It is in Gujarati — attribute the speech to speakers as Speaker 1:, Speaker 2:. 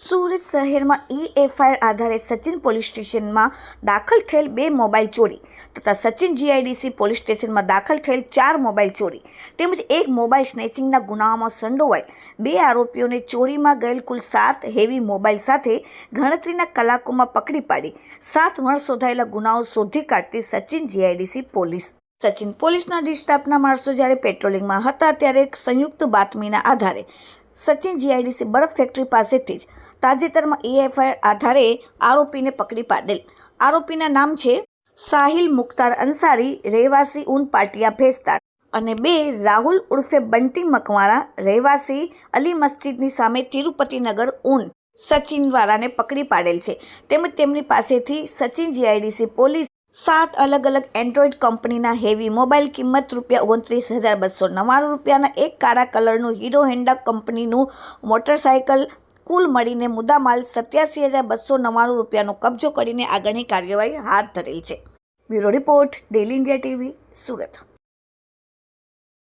Speaker 1: સુરત શહેરમાં ઈ એફઆઈઆર આધારે સચિન પોલીસ સ્ટેશનમાં દાખલ થયેલ બે મોબાઈલ ચોરી તથા સચિન જીઆઈડીસી પોલીસ સ્ટેશનમાં દાખલ થયેલ ચાર મોબાઈલ ચોરી તેમજ એક મોબાઈલ સ્નેચિંગના ગુનાઓમાં સંડોવાયેલ બે આરોપીઓને ચોરીમાં ગયેલ કુલ સાત હેવી મોબાઈલ સાથે ગણતરીના કલાકોમાં પકડી પાડી સાત વણ શોધાયેલા ગુનાઓ શોધી કાઢતી સચિન જીઆઈડીસી પોલીસ સચિન પોલીસના ડિસ્ટાફના માણસો જ્યારે પેટ્રોલિંગમાં હતા ત્યારે એક સંયુક્ત બાતમીના આધારે સચિન જીઆઈડીસી બરફ ફેક્ટરી પાસેથી જ તાજેતરમાં એએફઆઈઆર આધારે આરોપીને પકડી પાડેલ. આરોપીના નામ છે સાહિલ મુખ્તાર અંસારી, રહેવાસી ઉન પાટિયા ભેસ્તાર અને બે રાહુલ ઉર્ફે બંટી મકવાણા, રહેવાસી અલી મસ્જિદની સામે તિરુપતિનગર ઉન દ્વારાને પકડી પાડેલ છે. તેમજ તેમની પાસેથી સચિન જીઆઈડીસી પોલીસ સાત અલગ અલગ એન્ડ્રોઈડ કંપનીના હેવી મોબાઈલ કિંમત રૂપિયા ઓગણત્રીસ હજાર બસો નવ્વાણું રૂપિયાના એક કાળા કલરનું હીરો હેન્ડા કંપનીનું મોટરસાયકલ કુલ મળીને મુદ્દામાલ સત્યાસી હજાર બસો નવ્વાણું રૂપિયાનો કબજો કરીને આગળની કાર્યવાહી હાથ ધરેલ છે. Bureau report, daily India TV, Surat.